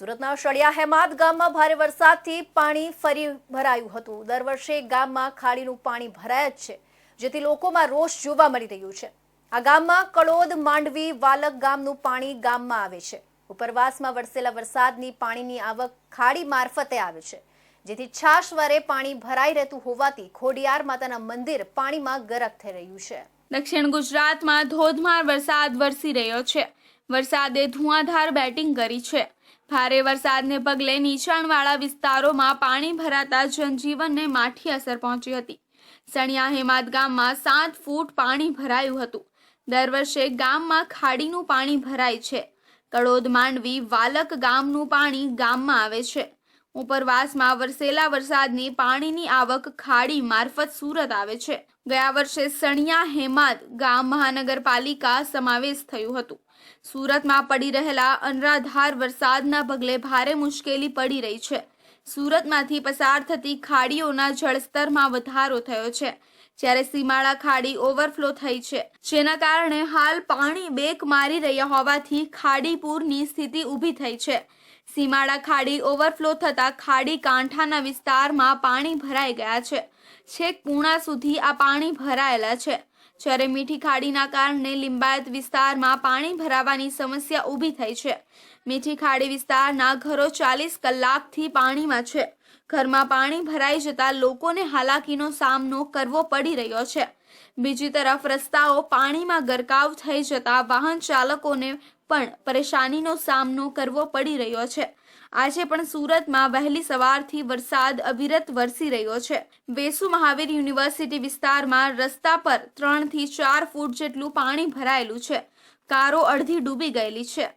સુરતના શળિયા હેમાદ ગામમાં ભારે વરસાદથી પાણી ફરી ભરાયું હતું. દર વર્ષે ગામમાં ખાડીનું પાણી ભરાય જ છે, જેથી લોકોમાં રોષ જોવા મળી રહ્યું છે. આ ગામમાં કળોદ, માંડવી, વાલક ગામનું પાણી ગામમાં આવે છે. ઉપરવાસમાં વરસેલા વરસાદની પાણીની આવક ખાડી મારફતે આવે છે, જેથી છાશવારે પાણી ભરાઈ રહેતું હોવાથી ખોડિયાર માતાના મંદિર પાણીમાં ગરક થઈ રહ્યું છે. દક્ષિણ ગુજરાતમાં ધોધમાર વરસાદ વરસી રહ્યો છે. વરસાદે ધુઆંધાર બેટિંગ કરી છે. ભારે વરસાદને પગલે નીચાણવાળા વિસ્તારોમાં પાણી ભરાતા જનજીવનને માઠી અસર પહોંચી હતી. સણિયા હેમાદ ગામમાં સાત ફૂટ પાણી ભરાયું હતું. દર વર્ષે ગામમાં ખાડીનું પાણી ભરાય છે. કડોદ માંડવી વાલક ગામનું પાણી ગામમાં આવે છે. ઉપરવાસમાં વરસેલા વરસાદની પાણીની આવક ખાડી મારફત સુરત આવે છે. ગયા વર્ષે સણિયા હેમાદ ગામ મહાનગરપાલિકા સમાવેશ થયું હતું. સુરતમાં પડી રહેલા અનરાધાર વરસાદના પગલે ભારે મુશ્કેલી પડી રહી છે. સુરતમાંથી પસાર થતી ખાડીઓના જળસ્તરમાં વધારો થયો છે. જ્યારે સીમાળા ખાડી ઓવરફ્લો થઈ છે. જેના કારણે હાલ પાણી બેક મારી રહ્યા હોવાથી ખાડીપુરની સ્થિતિ ઊભી થઈ છે. સીમાળા ખાડી ઓવરફ્લો થતા ખાડી કાંઠાના વિસ્તારમાં પાણી ભરાઈ ગયા છે. છેક પૂણા સુધી આ પાણી ભરાયેલા છે. જ્યારે મીઠી ખાડીના કારણે લિંબાયત વિસ્તારમાં પાણી ભરાવાની સમસ્યા ઊભી થઈ છે. મીઠી ખાડી વિસ્તારના ઘરો ચાલીસ કલાકથી પાણીમાં છે. ઘરમાં પાણી ભરાઈ જતા લોકોને હાલાકીનો સામનો કરવો પડી રહ્યો છે. બીજી તરફ રસ્તાઓ પાણીમાં ગરકાવ થઈ જતા વાહન ચાલકોને પણ પરેશાનીનો સામનો કરવો પડી રહ્યો છે. આજે પણ સુરતમાં વહેલી સવારથી વરસાદ અવિરત વરસી રહ્યો છે. વેસુ મહાવીર યુનિવર્સિટી વિસ્તારમાં રસ્તા પર ત્રણથી ચાર ફૂટ જેટલું પાણી ભરાયેલું છે. કારો અડધી ડૂબી ગયેલી છે.